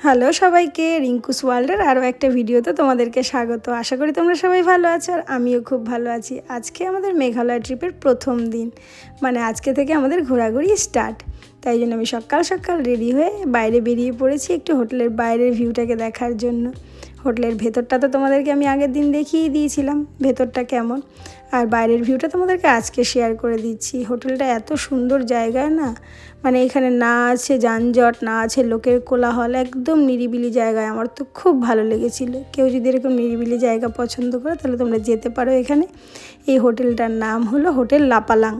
Hello সবাইকে, রিঙ্কুস ওয়ার্ল্ডের আরও একটা ভিডিওতে তোমাদেরকে স্বাগত। আশা করি তোমরা সবাই ভালো আছো আর আমিও খুব ভালো আছি। আজকে আমাদের মেঘালয় ট্রিপের প্রথম দিন মানে আজকে থেকে আমাদের ঘোরাঘুরি স্টার্ট। তাই জন্য আমি সকাল সকাল রেডি হয়ে বাইরে বেরিয়ে পড়েছি একটু হোটেলের বাইরের ভিউটাকে দেখার জন্য। হোটেলের ভেতরটা তো তোমাদেরকে আমি আগের দিন দেখিয়ে দিয়েছিলাম, ভেতরটা কেমন? আর বাইরের ভিউটা তোমাদেরকে আজকে শেয়ার করে দিচ্ছি। হোটেলটা এত সুন্দর জায়গায় না মানে এখানে না আছে যানজট, না আছে লোকের কোলাহল, একদম নিরিবিলি জায়গায়। আমার তো খুব ভালো লেগেছিলো। কেউ যদি এরকম নিরিবিলি জায়গা পছন্দ করে তাহলে তোমরা যেতে পারো এখানে। এই হোটেলটার নাম হলো হোটেল লাপালাং।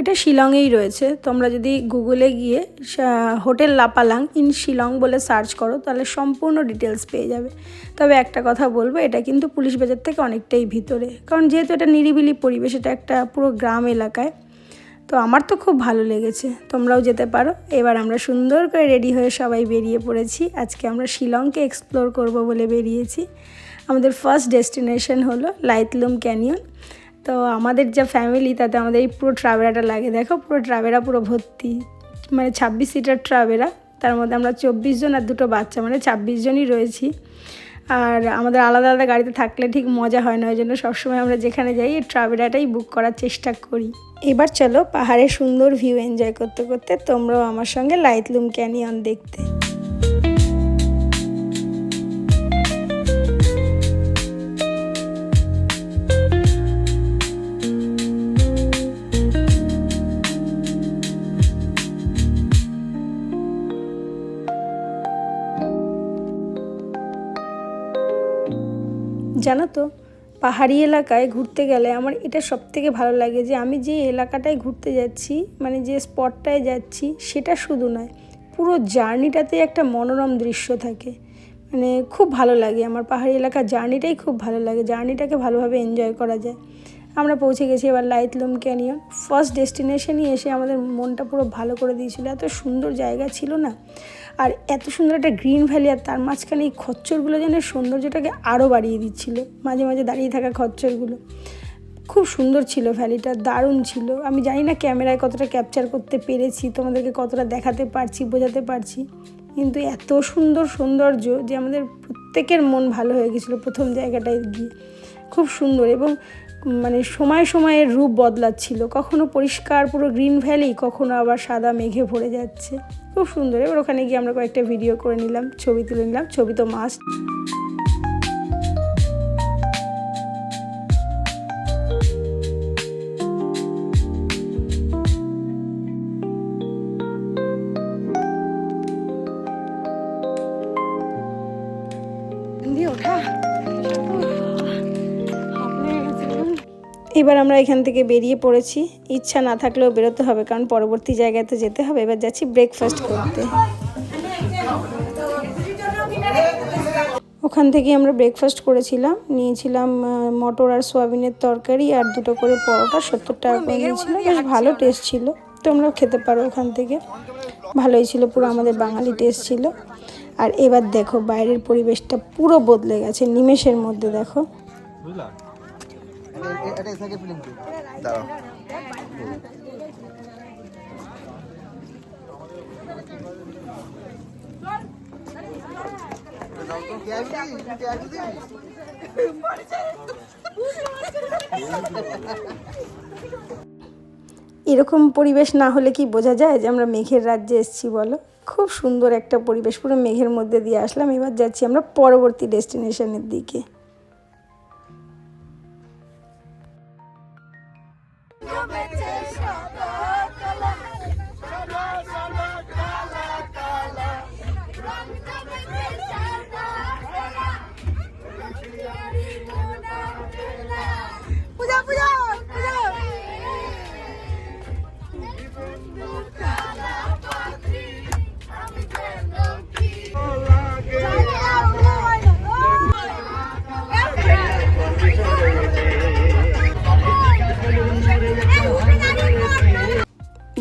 এটা শিলংয়েই রয়েছে। তোমরা যদি গুগলে গিয়ে হোটেল লাপালাং ইন শিলং বলে সার্চ করো, তাহলে সম্পূর্ণ ডিটেলস পেয়ে যাবে। তবে একটা কথা বলব, এটা কিন্তু পুলিশ বাজার থেকে অনেকটাই ভিতরে। কারণ যেহেতু এটা নিরিবিলি পরিবেশ, এটা একটা পুরো গ্রাম এলাকায়, তো আমার তো খুব ভালো লেগেছে। তোমরাও যেতে পারো। এবার আমরা সুন্দর করে রেডি হয়ে সবাই বেরিয়ে পড়েছি। আজকে আমরা শিলংকে এক্সপ্লোর করব বলে বেরিয়েছি। আমাদের ফার্স্ট ডেস্টিনেশন হলো লাইতলুম ক্যানিয়ন তো আমাদের যা ফ্যামিলি তাতে আমাদের এই পুরো ট্রাভেরাটা লাগে। দেখো পুরো ট্রাভেরা পুরো ভর্তি মানে ছাব্বিশ সিটার ট্রাভেরা। তার মধ্যে আমরা চব্বিশ জন আর দুটো বাচ্চা মানে ছাব্বিশ জনই রয়েছি। আর আমাদের আলাদা আলাদা গাড়িতে থাকলে ঠিক মজা হয় না, ওই জন্য সবসময় আমরা যেখানে যাই, এই ট্রাভেরাটাই বুক করার চেষ্টা করি। এবার চলো পাহাড়ের সুন্দর ভিউ এনজয় করতে করতে তোমরাও আমার সঙ্গে লাইতলুম ক্যানিয়ন দেখতে। জানো তো, পাহাড়ি এলাকায় ঘুরতে গেলে আমার এটা সব থেকে ভালো লাগে যে আমি যে এলাকাটায় ঘুরতে যাচ্ছি মানে যে স্পটটায় যাচ্ছি, সেটা শুধু নয়, পুরো জার্নিটাতে একটা মনোরম দৃশ্য থাকে। মানে খুব ভালো লাগে, আমার পাহাড়ি এলাকার জার্নিটাই খুব ভালো লাগে, জার্নিটাকে ভালোভাবে এনজয় করা যায়। আমরা পৌঁছে গেছি এবার লাইতলুম ক্যানিয়ন। ফার্স্ট ডেস্টিনেশনই এসে আমাদের মনটা পুরো ভালো করে দিয়েছিল, এত সুন্দর জায়গা ছিল না। আর এত সুন্দর একটা গ্রিন ভ্যালি আর তার মাঝখানে এই খচ্চরগুলো যেন সৌন্দর্যটাকে আরও বাড়িয়ে দিচ্ছিল। মাঝে মাঝে দাঁড়িয়ে থাকা খচ্চরগুলো। খুব সুন্দর ছিল ভ্যালিটা, দারুণ ছিল। আমি জানি না ক্যামেরায় কতটা ক্যাপচার করতে পেরেছি, তোমাদেরকে কতটা দেখাতে পারছি, বোঝাতে পারছি। কিন্তু এত সুন্দর সৌন্দর্য যে আমাদের প্রত্যেকের মন ভালো হয়ে গেছিল প্রথম জায়গাটায় গিয়ে। খুব সুন্দর এবং মানে সময় সময়ে রূপ বদলাচ্ছিল। কখনো পরিষ্কার, পুরো গ্রিন ভ্যালি, কখনো আবার সাদা মেঘে ভরে যাচ্ছে। খুব সুন্দর। এবার ওখানে গিয়ে আমরা কয়েকটা ভিডিও করে নিলাম, ছবি তুলে নিলাম। ছবি তো মাস্ট এবার আমরা এখান থেকে বেরিয়ে পড়েছি। ইচ্ছা না থাকলেও বেরোতে হবে, কারণ পরবর্তী জায়গায় তো যেতে হবে। এবার যাচ্ছি ব্রেকফাস্ট করতে। ওখান থেকে আমরা ব্রেকফাস্ট করেছিলাম। নিয়েছিলাম মটর আর সোয়াবিনের তরকারি আর দুটো করে পরোটা, সত্তর টাকা করে নিয়েছিল। বেশ ভালো টেস্ট ছিল। তোমরাও খেতে পারো ওখান থেকে। ভালোই ছিল, পুরো আমাদের বাঙালি টেস্ট ছিল। আর এবার দেখো, বাইরের পরিবেশটা পুরো বদলে গেছে, নিমেষের মধ্যে দেখো। এরকম পরিবেশ না হলে কি বোঝা যায় যে আমরা মেঘের রাজ্যে এসেছি বলো? খুব সুন্দর একটা পরিবেশ, পুরো মেঘের মধ্যে দিয়ে আসলাম। এবার যাচ্ছি আমরা পরবর্তী ডেস্টিনেশনের দিকে। Prometer chorar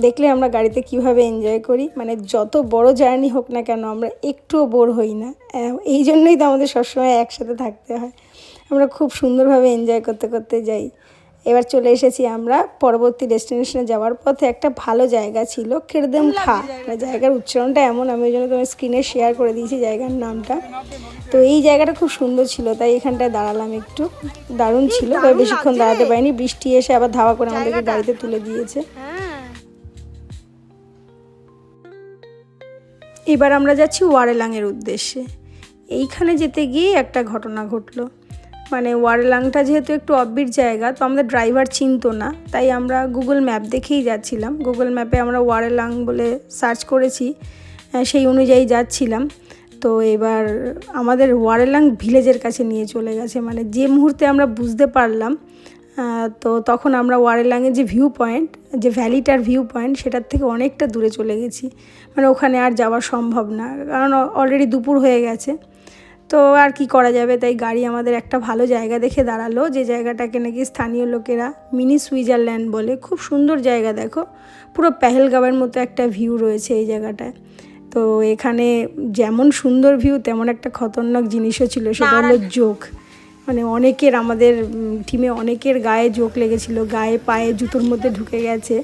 দেখলে আমরা গাড়িতে কীভাবে এনজয় করি? মানে যত বড় জার্নি হোক না কেন আমরা একটুও বোর হই না। এই জন্যই তো আমাদের সবসময় একসাথে থাকতে হয়। আমরা খুব সুন্দরভাবে এনজয় করতে করতে যাই। এবার চলে এসেছি আমরা পরবর্তী ডেস্টিনেশনে যাওয়ার পথে একটা ভালো জায়গা ছিল কেরদেম খা। মানে জায়গার উচ্চারণটা এমন আমি ওই জন্য তোমার স্ক্রিনে শেয়ার করে দিয়েছি জায়গার নামটা। তো এই জায়গাটা খুব সুন্দর ছিল তাই এখানটায় দাঁড়ালাম একটু। দারুণ ছিল তবে বেশিক্ষণ দাঁড়াতে পারিনি। বৃষ্টি এসে আবার ধাওয়া করে আমাদেরকে গাড়িতে তুলে দিয়েছে। এবার আমরা যাচ্ছি ওয়ারেলাংয়ের উদ্দেশ্যে। এইখানে যেতে গিয়ে একটা ঘটনা ঘটলো। মানে ওয়ারেলাংটা যেহেতু একটু অব্বির জায়গা, তো আমাদের ড্রাইভার চিনতো না, তাই আমরা গুগল ম্যাপ দেখেই যাচ্ছিলাম। গুগল ম্যাপে আমরা ওয়ারেলাং বলে সার্চ করেছি সেই অনুযায়ী যাচ্ছিলাম। তো এবার আমাদের ওয়ারেলাং ভিলেজের কাছে নিয়ে চলে গেছে। মানে যে মুহূর্তে আমরা বুঝতে পারলাম তো তখন আমরা ওয়ারেলাংয়ের যে ভিউ পয়েন্ট যে ভ্যালিটার ভিউ পয়েন্ট সেটার থেকে অনেকটা দূরে চলে গেছি। মানে ওখানে আর যাওয়া সম্ভব না কারণ অলরেডি দুপুর হয়ে গেছে। তো আর কি করা যাবে? তাই গাড়ি আমাদের একটা ভালো জায়গা দেখে দাঁড়াল যে জায়গাটাকে নাকি স্থানীয় লোকেরা মিনি সুইজারল্যান্ড বলে। খুব সুন্দর জায়গা দেখো পুরো পেহেলগাঁওয়ের মতো একটা ভিউ রয়েছে এই জায়গাটায়। তো এখানে যেমন সুন্দর ভিউ তেমন একটা খতরনাক জিনিসও ছিল সেটা হলো জোক। মানে অনেকের আমাদের টিমে অনেকের গায়ে জোক লেগেছিল, গায়ে পায়ে জুতোর মধ্যে ঢুকে গেছে।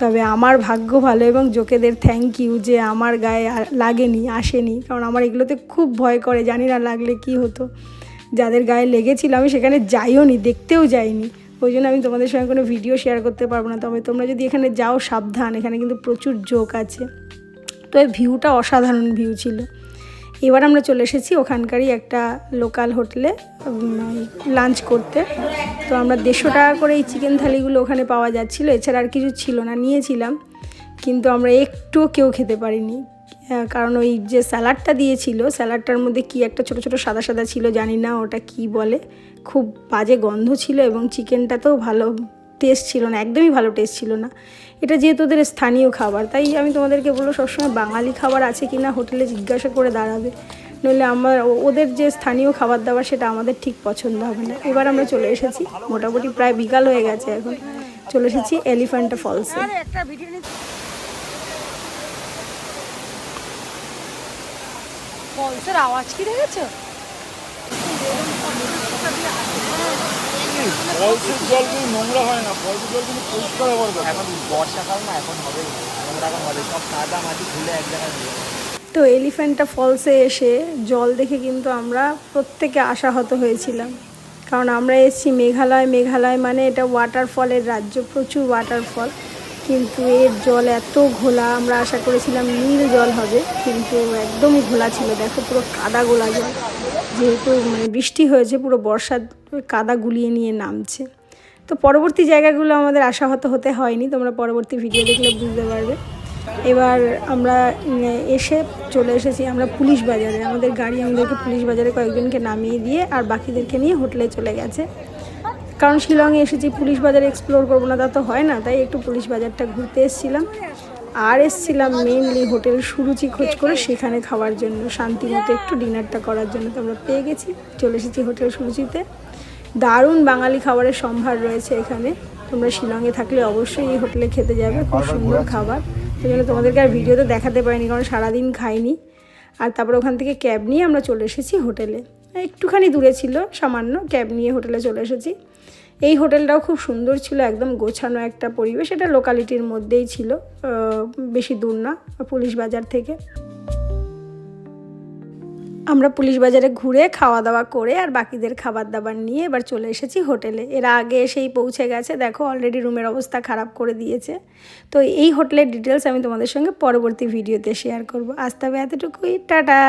তবে আমার ভাগ্য ভালো এবং জোকেদের থ্যাংক ইউ যে আমার গায়ে লাগেনি, আসেনি। কারণ আমার এগুলোতে খুব ভয় করে, জানি না লাগলে কি হতো। যাদের গায়ে লেগেছিল, আমি সেখানে যাইও নি, দেখতেও যাইনি। ওই জন্য আমি তোমাদের সঙ্গে কোনো ভিডিও শেয়ার করতে পারব না। তবে তোমরা যদি এখানে যাও, সাবধান, এখানে কিন্তু প্রচুর জোক আছে। তো এই ভিউটা অসাধারণ ভিউ ছিল। এবার আমরা চলে এসেছি ওখানকারই একটা লোকাল হোটেলে লাঞ্চ করতে। তো আমরা দেড়শো টাকা করে এই চিকেন থালিগুলো ওখানে পাওয়া যাচ্ছিল, এছাড়া আর কিছু ছিল না, নিয়েছিলাম। কিন্তু আমরা একটুও কেউ খেতে পারিনি কারণ ওই যে স্যালাডটা দিয়েছিল, স্যালাডটার মধ্যে কি একটা ছোট ছোট সাদা সাদা ছিল জানি না ওটা কি বলে। খুব বাজে গন্ধ ছিল এবং চিকেনটা তো ভালো টেস্ট ছিল না, একদমই ভালো টেস্ট ছিল না। এটা যেহেতু ওদের স্থানীয় খাবার, তাই আমি তোমাদেরকে বলব সবসময় বাঙালি খাবার আছে কি না হোটেলে জিজ্ঞাসা করে দাঁড়াবে। নইলে আমার ওদের যে স্থানীয় খাবার দাবার সেটা আমাদের ঠিক পছন্দ হবে না। এবার আমরা চলে এসেছি, মোটামুটি প্রায় বিকাল হয়ে গেছে এখন। চলে এসেছি এলিফ্যান্টা ফলসে ফলসের আওয়াজ কি দেখেছ? ফলসের জল কিন্তু নোংরা হয় না ফলসের জল কিন্তু পরিষ্কার হওয়ার কথা এখন বর্ষাকাল না এখন হবে নোংরা এখন হবে সব কাদা মাটি ধুলে এক জায়গায় তো এলিফ্যান্টা ফলসে এসে জল দেখে কিন্তু আমরা প্রত্যেকে আশাহত হয়েছিলাম। কারণ আমরা এসেছি মেঘালয় মেঘালয় মানে এটা ওয়াটারফলের রাজ্য প্রচুর ওয়াটারফল কিন্তু এর জল এত ঘোলা আমরা আশা করেছিলাম নীল জল হবে কিন্তু একদমই ঘোলা ছিল দেখো পুরো কাদা গোলা জল। যেহেতু মানে বৃষ্টি হয়েছে, পুরো বর্ষার কাদা গুলিয়ে নিয়ে নামছে। তো পরবর্তী জায়গাগুলো আমাদের আশাহত হতে হয়নি, তোমরা পরবর্তী ভিডিও দেখলে বুঝতে পারবে। এবার আমরা এসে চলে এসেছি আমরা পুলিশ বাজারে। আমাদের গাড়ি আমাদেরকে পুলিশ বাজারে কয়েকজনকে নামিয়ে দিয়ে আর বাকিদেরকে নিয়ে হোটেলে চলে গেছে। কারণ শিলংয়ে এসেছি, পুলিশ বাজার এক্সপ্লোর করব না তা তো হয় না, তাই একটু পুলিশ বাজারটা ঘুরতে এসেছিলাম। আর এসেছিলাম মেনলি হোটেল সুরুচি খোঁজ করে সেখানে খাওয়ার জন্য শান্তি মতো একটু ডিনারটা করার জন্য তো আমরা পেয়ে গেছি। চলে এসেছি হোটেল সুরুচিতে। দারুণ বাঙালি খাবারের সম্ভার রয়েছে এখানে। তোমরা শিলংয়ে থাকলে অবশ্যই এই হোটেলে খেতে যাবে খুব সুন্দর খাবার। সেই জন্য তোমাদেরকে আর ভিডিওতে দেখাতে পারিনি কারণ সারাদিন খাইনি। আর তারপর ওখান থেকে ক্যাব নিয়ে আমরা চলে এসেছি হোটেলে একটুখানি দূরে ছিল সামান্য ক্যাব নিয়ে হোটেলে চলে এসেছি। এই হোটেলটাও খুব সুন্দর ছিল, একদম গোছানো একটা পরিবেশ। এটা লোকালিটির মধ্যেই ছিল বেশি দূর না, পুলিশ বাজার থেকে। আমরা পুলিশ বাজারে ঘুরে খাওয়া দাওয়া করে আর বাকিদের খাবার দাবার নিয়ে এবার চলে এসেছি হোটেলে। এরা আগে এসেই পৌঁছে গেছে, দেখো অলরেডি রুমের অবস্থা খারাপ করে দিয়েছে। তো এই হোটেলের ডিটেলস আমি তোমাদের সঙ্গে পরবর্তী ভিডিওতে শেয়ার করব। আজ তবে এতটুকুই, টাটা!